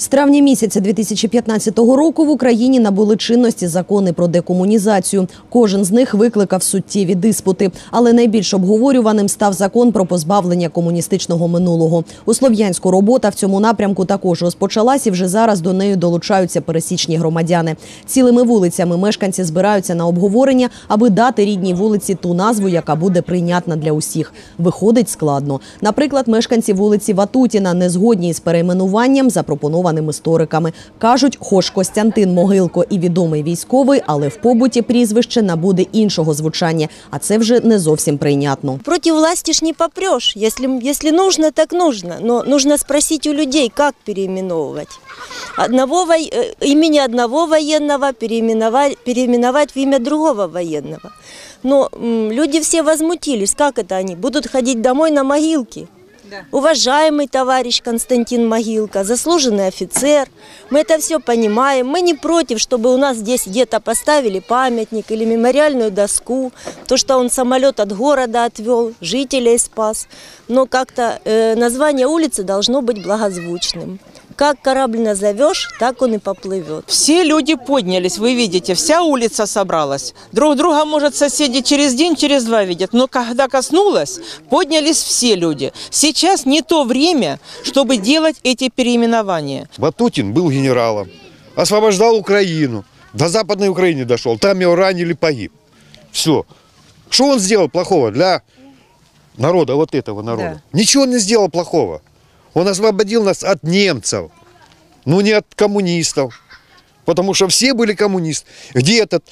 З травня місяця 2015 року в Україні набули чинності закони про декомунізацію. Кожен з них викликав суттєві диспути, але найбільш обговорюваним став закон про позбавлення комуністичного минулого. У Слов'янську робота в цьому напрямку також розпочалась, і вже зараз до неї долучаються пересічні громадяни. Цілими вулицями мешканці збираються на обговорення, аби дати рідній вулиці ту назву, яка буде прийнятна для усіх. Виходить складно. Наприклад, мешканці вулиці Ватутіна не згодні із перейменуванням, запропонованим істориками. Кажуть, хоч Костянтин Могилко і відомий військовий, але в побуті прізвище набуде іншого звучання, а це вже не зовсім прийнятно. Против власти ж не попрешь. Если, если нужно, так нужно. Но нужно спросить у людей, как переименовывать. Одного, во- э, имени одного военного переименовать, переименовать в имя другого военного. Но м, люди все возмутились. Как это они? Будут ходить домой на могилки? Уважаемый товарищ Константин Могилка, заслуженный офицер, мы это все понимаем. Мы не против, чтобы у нас здесь где-то поставили памятник или мемориальную доску, то, что он самолет от города отвел, жителей спас. Но как-то э, название улицы должно быть благозвучным. Как корабль назовешь, так он и поплывет. Все люди поднялись, вы видите, вся улица собралась. Друг друга, может, соседи через день, через два видят. Но когда коснулось, поднялись все люди. Сейчас не то время, чтобы делать эти переименования. Батутин был генералом, освобождал Украину, до Западной Украины дошел, там его ранили, погиб. Все. Что он сделал плохого для народа, вот этого народа? Ничего он не сделал плохого. Он освободил нас от немцев, ну не от коммунистов. Потому что все были коммунисты. Где этот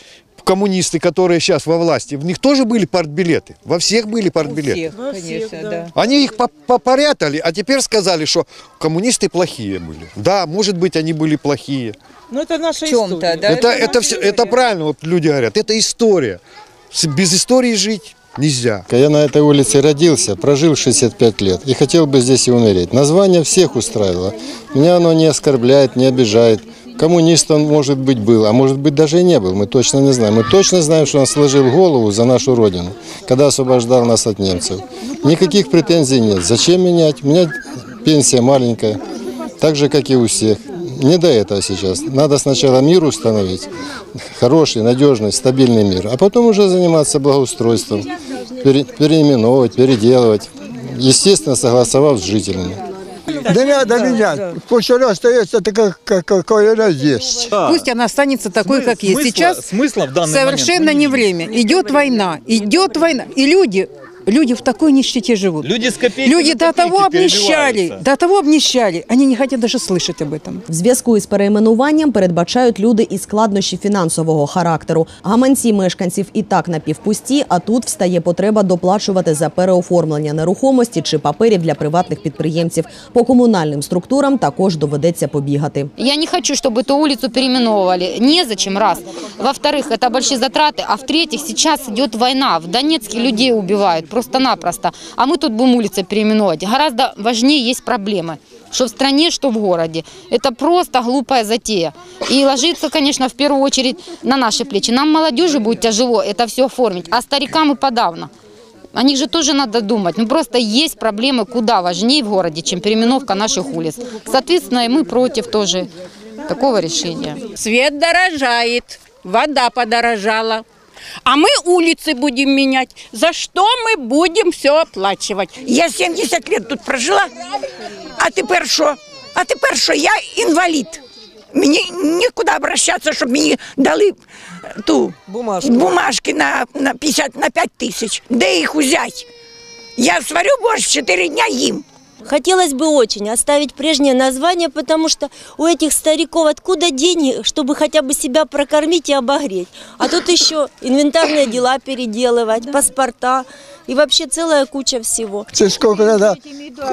коммунисты, которые сейчас во власти? В них тоже были партбилеты. Во всех были партбилеты. конечно, да. Они их по- попорятали, а теперь сказали, что коммунисты плохие были. Да, может быть, они были плохие. Ну, это наша В чем-то, история. да. это, это, наша все, история. это правильно, вот люди говорят, это история. Без истории жить нельзя. Я на этой улице родился, прожил 65 лет и хотел бы здесь и умереть. Название всех устраивало. Меня оно не оскорбляет, не обижает. Коммунист он, может быть, был, а может быть, даже и не был. Мы точно не знаем. Мы точно знаем, что он сложил голову за нашу Родину, когда освобождал нас от немцев. Никаких претензий нет. Зачем менять? У меня пенсия маленькая, так же, как и у всех. Не до этого сейчас. Надо сначала мир установить, хороший, надежный, стабильный мир, а потом уже заниматься благоустройством, пере- переименовывать, переделывать, естественно, согласовав с жителями. Да не надо менять. Пусть она остается такая, как- какой она есть. Пусть она останется такой, как есть. Смысла- Сейчас смысла в данный совершенно момент не время. Идет война, идет война. И люди, люди в такой нищете живут. Люди с копейки Люди на до копейки того обнищали, перебиваются. до того обнищали. Они не хотят даже слышать об этом. В зв'язку із перейменуванням передбачають люди і складнощі фінансового характеру. Гаманці мешканців і так напівпусті, а тут встає потреба доплачувати за переоформлення нерухомості чи паперів для приватних підприємців. По комунальним структурам також доведеться побігати. Я не хочу, чтобы эту улицу переименовывали. Незачем, раз. Во-вторых, это большие затраты. А в-третьих, сейчас идет война. В Донецке людей убивают Просто-напросто. А мы тут будем улицы переименовывать. Гораздо важнее есть проблемы. Что в стране, что в городе. Это просто глупая затея. И ложится, конечно, в первую очередь на наши плечи. Нам, молодежи, будет тяжело это все оформить, а старикам и подавно. О них же тоже надо думать. Ну просто есть проблемы куда важнее в городе, чем переименовка наших улиц. Соответственно, и мы против тоже такого решения. Свет дорожает, вода подорожала. А мы улицы будем менять. За что мы будем все оплачивать? Я 70 лет тут прожила, а тепер що? А тепер що? Я інвалід. Мені нікуди обращатися, щоб мені дали е, ту Бумажку. бумажки на, на 50 на 5 тисяч. Де їх взяти? Я сварю борщ 4 дня їм. Хотелось бы очень оставить прежнее название, потому что у этих стариков откуда деньги, чтобы хотя бы себя прокормить и обогреть. А тут еще инвентарные дела переделывать, паспорта и вообще целая куча всего. Це скільки треба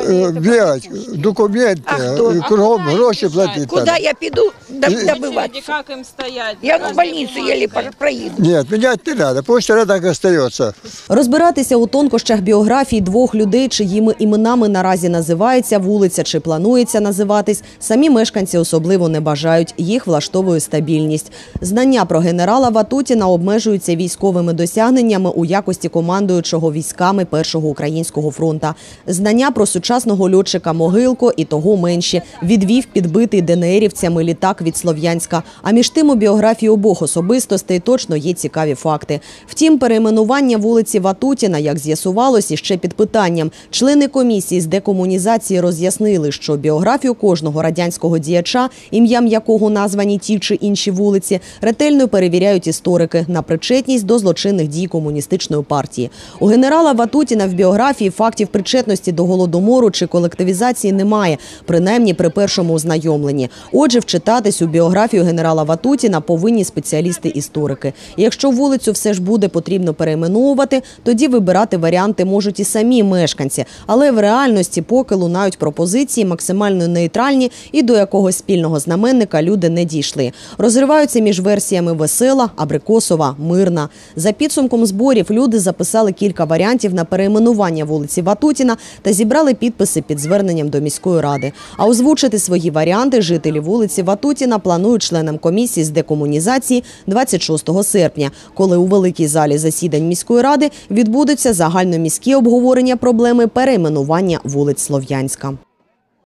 е, бігати, документи, А і кругом гроші платити. Куди я піду доб- добивати? Как им стоять? Я в больницу еле про- проїду. Ні, міняти не треба, пусть так остається. Розбиратися у тонкощах біографії двох людей, чиїми іменами наразі називається вулиця чи планується називатись, самі мешканці особливо не бажають. Їх влаштовує стабільність. Знання про генерала Ватутіна обмежуються військовими досягненнями у якості командуючого військового військами Першого українського фронта. Знання про сучасного льотчика Могилко і того менші відвів підбитий ДНРівцями літак від Слов'янська. А між тим у біографії обох особистостей точно є цікаві факти. Втім, перейменування вулиці Ватутіна, як з'ясувалось, іще під питанням. Члени комісії з декомунізації роз'яснили, що біографію кожного радянського діяча, ім'ям якого названі ті чи інші вулиці, ретельно перевіряють історики на причетність до злочинних дій комуністичної партії. У генерала Ватутіна в біографії фактів причетності до голодомору чи колективізації немає, принаймні при першому ознайомленні. Отже, вчитатись у біографію генерала Ватутіна повинні спеціалісти-історики. Якщо вулицю все ж буде потрібно перейменовувати, тоді вибирати варіанти можуть і самі мешканці. Але в реальності поки лунають пропозиції максимально нейтральні і до якогось спільного знаменника люди не дійшли. Розриваються між версіями весела, абрикосова, мирна. За підсумком зборів люди записали кілька варіантів на перейменування вулиці Ватутіна та зібрали підписи під зверненням до міської ради. А озвучити свої варіанти жителі вулиці Ватутіна планують членам комісії з декомунізації 26 серпня, коли у великій залі засідань міської ради відбудуться загальноміські обговорення проблеми перейменування вулиць Слов'янська.